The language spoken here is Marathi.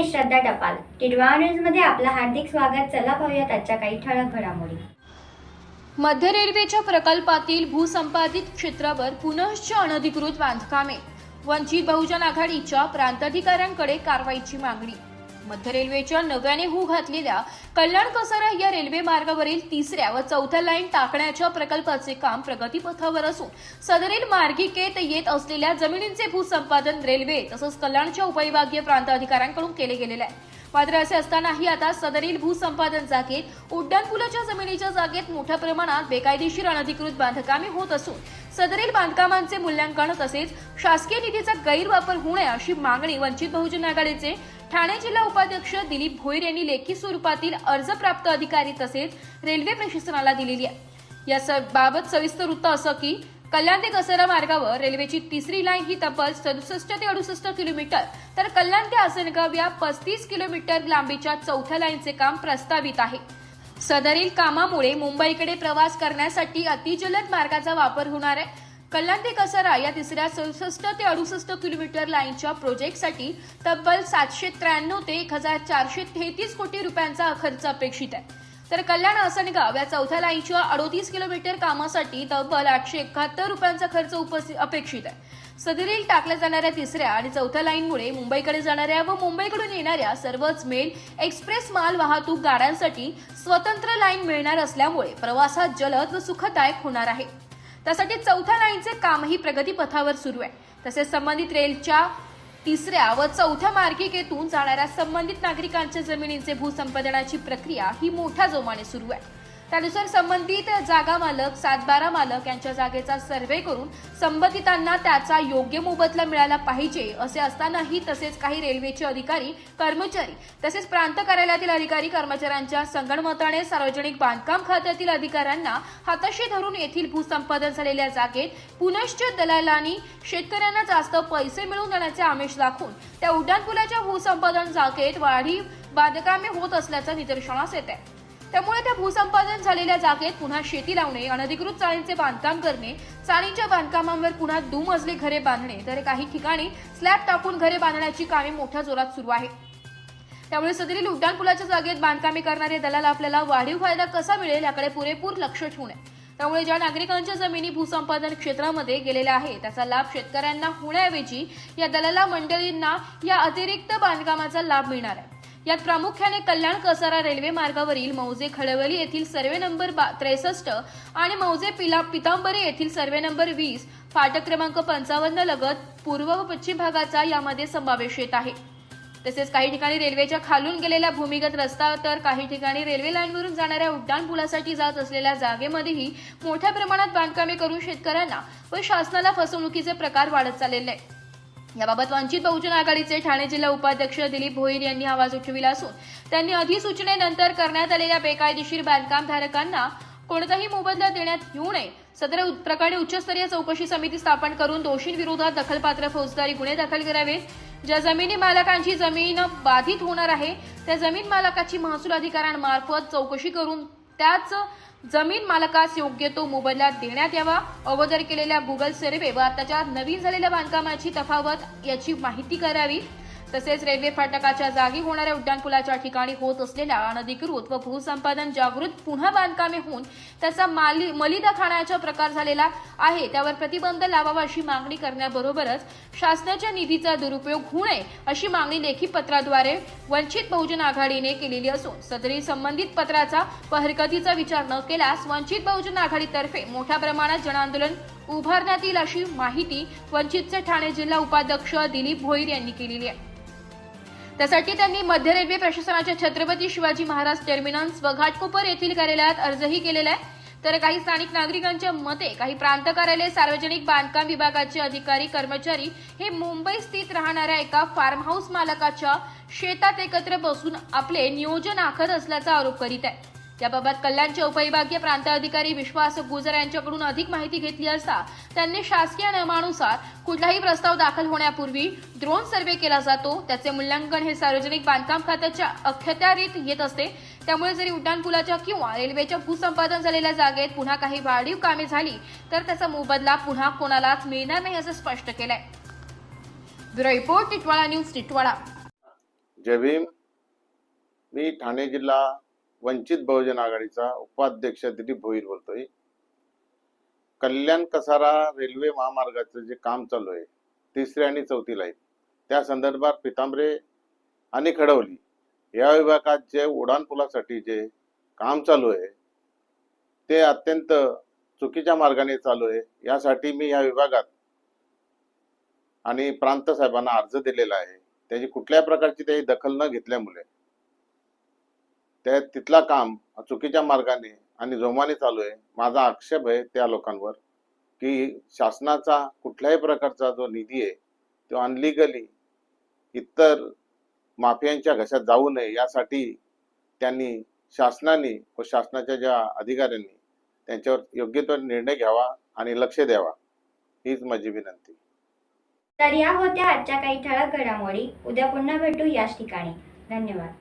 मी श्रद्धा टपाल. टिडवा न्यूजमध्ये आपलं हार्दिक स्वागत. चला पाहूयात आजच्या काही ठळक घडामोडी. मध्य रेल्वेच्या प्रकल्पातील भूसंपादित क्षेत्रावर पुनश्च अनधिकृत बांधकामे. वंचित बहुजन आघाडीच्या प्रांताधिकाऱ्यांकडे कारवाईची मागणी. मध्य रेल्वेच्या नव्याने हू घातलेल्या कल्याण कसारा या रेल्वे मार्गावरील तिसऱ्या व चौथ्या लाईन टाकण्याच्या प्रकल्पाचे काम प्रगतीपथावर असून सदरील मार्गिकेत येत असलेल्या जमिनींचे भूसंपादन रेल्वे तसंच कल्याणच्या उपविभागीय प्रांताधिकाऱ्यांकडून केले गेलेले आहे. मात्र असे असतानाही आता सदरील भूसंपादन जागेत उड्डाणपुलाच्या जमिनीच्या जागेत मोठ्या प्रमाणात बेकायदेशीर अनधिकृत बांधकामे होत असून सदरील बांधकामांचे मूल्यांकन तसेच शासकीय निधीचा गैरवापर होऊ नये अशी मागणी वंचित बहुजन आघाडीचे ठाणे जिल्हा उपाध्यक्ष दिलीप भोईर यांनी लेखी स्वरूपातील अर्ज प्राप्त अधिकारी तसेच रेल्वे प्रशासनाला दिलेली आहे. या स- बाबत सविस्तर वृत्त असं की कल्याण ते घसरा मार्गावर रेल्वेची तिसरी लाईन ही तब्बल सदुसष्ट ते अडुसष्ट किलोमीटर तर कल्याण ते आसनगाव या पस्तीस किलोमीटर लांबीच्या चौथ्या लाईनचे काम प्रस्तावित आहे. सदरील कामामुळे मुंबईकडे प्रवास करण्यासाठी अतिजलद मार्गाचा वापर होणार आहे. कल्याण ते कसारा या तिसऱ्या सदुसष्ट ते अडुसष्ट किलोमीटर लाईनच्या प्रोजेक्टसाठी तब्बल सातशे त्र्याण्णव ते एक हजार चारशे तेहतीस कोटी रुपयांचा खर्च अपेक्षित आहे. तर कल्याण आसनगाव या चौथ्या लाईनच्या अडोतीस किलोमीटर कामासाठी तब्बल आठशे एकाहत्तर रुपयांचा खर्च उपस्थित अपेक्षित आहे. सदरील टाकल्या जाणाऱ्या तिसऱ्या आणि चौथ्या लाईनमुळे मुंबईकडे जाणाऱ्या व मुंबईकडून येणाऱ्या सर्वच मेल एक्सप्रेस माल वाहतूक गाड्यांसाठी स्वतंत्र लाईन मिळणार असल्यामुळे प्रवासात जलद व सुखदायक होणार आहे. त्यासाठी चौथ्या लाईनचे कामही प्रगतीपथावर सुरू आहे. तसेच संबंधित रेलच्या तिसऱ्या व चौथ्या मार्गिकेतून जाणाऱ्या संबंधित नागरिकांच्या जमिनींचे भूसंपादनाची प्रक्रिया ही मोठ्या जोमाने सुरू आहे. त्यानुसार संबंधित जागा मालक सातबारा मालक यांच्या जागेचा सर्व्हे करून संबंधितांना त्याचा योग्य मोबदला मिळाला पाहिजे असे असतानाही तसेच काही रेल्वेचे अधिकारी कर्मचारी तसेच प्रांत कार्यालयातील अधिकारी कर्मचाऱ्यांच्या संगणमताने सार्वजनिक बांधकाम खात्यातील अधिकाऱ्यांना हाताशी धरून येथील भूसंपादन झालेल्या जागेत पुनश्च दलालांनी शेतकऱ्यांना जास्त पैसे मिळवून देण्याचे आमिष दाखवून त्या उड्डाणपुलाच्या भूसंपादन जागेत वाढीव बांधकामे होत असल्याचं निदर्शनास येत आहे त्यामुळे त्या भूसंपादन झालेल्या जागेत पुन्हा शेती लावणे अनधिकृत चाळींचे बांधकाम करणे चाळींच्या बांधकामांवर पुन्हा दुमजली घरे बांधणे तर काही ठिकाणी स्लॅब टाकून घरे बांधण्याची कामे मोठ्या जोरात सुरू आहे त्यामुळे सदरील उड्डाणपुलाच्या जागेत बांधकामे करणारे दलाल आपल्याला वाढीव फायदा कसा मिळेल याकडे पुरेपूर लक्ष ठेवून त्यामुळे ज्या नागरिकांच्या जमिनी भूसंपादन क्षेत्रामध्ये गेलेल्या आहे त्याचा लाभ शेतकऱ्यांना होण्याऐवजी या दलाला मंडळींना या अतिरिक्त बांधकामाचा लाभ मिळणार आहे. यात प्रामुख्याने कल्याण कसारा रेल्वे मार्गावरील मौजे खडवली येथील सर्वे नंबर त्रेसष्ट आणि मौजे पिला पितांबरी येथील सर्वे नंबर वीस फाटक क्रमांक पंचावन्न लगत पूर्व व पश्चिम भागाचा यामध्ये समावेश येत आहे. तसेच काही ठिकाणी रेल्वेच्या खालून गेलेल्या भूमिगत रस्ता तर काही ठिकाणी रेल्वे लाईनवरून जाणाऱ्या उड्डाण पुलासाठी जात असलेल्या जागेमध्येही मोठ्या प्रमाणात बांधकामे करून शेतकऱ्यांना व शासनाला फसवणुकीचे प्रकार वाढत चाललेले आहे याबाबत वंचित बहुजन आघाडीचे ठाणे जिल्हा उपाध्यक्ष दिलीप भोईर यांनी आवाज उठविला असून त्यांनी अधिसूचनेनंतर करण्यात आलेल्या बेकायदेशीर बांधकाम धारकांना कोणताही मोबदला देण्यात येऊ नये सदर प्रकरणी उच्चस्तरीय चौकशी समिती स्थापन करून दोषींविरोधात दखलपात्र फौजदारी गुन्हे दाखल करावेत. ज्या जमिनी मालकांची जमीन बाधित होणार आहे त्या जमीन मालकाची महसूल अधिकाऱ्यांमार्फत चौकशी करून त्याच जमीन मालकास योग्य तो मोबदला देण्यात यावा. अगोदर केलेल्या गुगल सर्वे व आताच्या नवीन झालेल्या बांधकामाची तफावत याची माहिती करावी. तसेच रेल्वे फाटकाच्या जागी होणाऱ्या उड्डाणपुलाच्या ठिकाणी होत असलेल्या अनधिकृत व भूसंपादन जागृत पुन्हा बांधकामे होऊन त्याचा माली मलिदा खाण्याचा प्रकार झालेला आहे. त्यावर प्रतिबंध लावावा अशी मागणी करण्याबरोबरच शासनाच्या निधीचा दुरुपयोग होऊ नये अशी मागणी लेखी पत्राद्वारे वंचित बहुजन आघाडीने केलेली असून सदरी संबंधित पत्राचा व हरकतीचा विचार न केल्यास वंचित बहुजन आघाडीतर्फे मोठ्या प्रमाणात जनआंदोलन उभारण्यात येईल अशी माहिती वंचितचे ठाणे जिल्हा उपाध्यक्ष दिलीप भोईर यांनी केलेली आहे. त्यासाठी त्यांनी मध्य रेल्वे प्रशासनाच्या छत्रपती शिवाजी महाराज टर्मिनस व घाटकोपर येथील कार्यालयात अर्जही केलेला आहे. तर काही स्थानिक नागरिकांच्या मते काही प्रांत कार्यालय सार्वजनिक बांधकाम विभागाचे अधिकारी कर्मचारी हे मुंबई स्थित राहणाऱ्या एका फार्म हाऊस मालकाच्या शेतात एकत्र बसून आपले नियोजन आखत असल्याचा आरोप करीत आहे याबाबत कल्याणचे उपविभागीय प्रांत अधिकारी विश्वास गुजर यांच्याकडून अधिक माहिती घेतली असता त्यांनी शासकीय नियमानुसार कुठलाही प्रस्ताव दाखल होण्यापूर्वी ड्रोन सर्वे केला जातो. त्याचे मूल्यांकन हे सार्वजनिक बांधकाम खात्याच्या अखत्यारीत येत असते. त्यामुळे जरी उड्डाणपुलाच्या किंवा रेल्वेच्या भूसंपादन झालेल्या जागेत पुन्हा काही वाढीव कामे झाली तर त्याचा मोबदला पुन्हा कोणालाच मिळणार नाही असं स्पष्ट केलंय. Bureau report Titwala news Titwala. जय भीम. मी ठाणे जिल्हा वंचित बहुजन आघाडीचा उपाध्यक्ष दिलीप भोईर बोलतोय. कल्याण कसारा रेल्वे महामार्गाचं जे काम चालू आहे तिसरी आणि चौथी लाईन त्या संदर्भात पितांबरे आणि खडवली या विभागात जे उड्डाणपुलासाठी जे काम चालू आहे ते अत्यंत चुकीच्या मार्गाने चालू आहे. यासाठी मी या विभागात आणि प्रांत साहेबांना अर्ज दिलेला आहे. त्याची कुठल्या प्रकारची त्याची दखल न घेतल्यामुळे त्या तिथला काम चुकीच्या मार्गाने आणि जोमाने चालू आहे. माझा आक्षेप आहे त्या लोकांवर की शासनाचा कुठल्याही प्रकारचा जो निधी आहे तो अनलिगली इतर माफियांच्या घशात जाऊ नये यासाठी त्यांनी शासनाने व शासनाच्या ज्या अधिकाऱ्यांनी त्यांच्यावर योग्य तो निर्णय घ्यावा आणि लक्ष द्यावा हीच माझी विनंती. तर या होत्या आजच्या काही ठळक घडामोडी. उद्या पुन्हा भेटू याच ठिकाणी. धन्यवाद.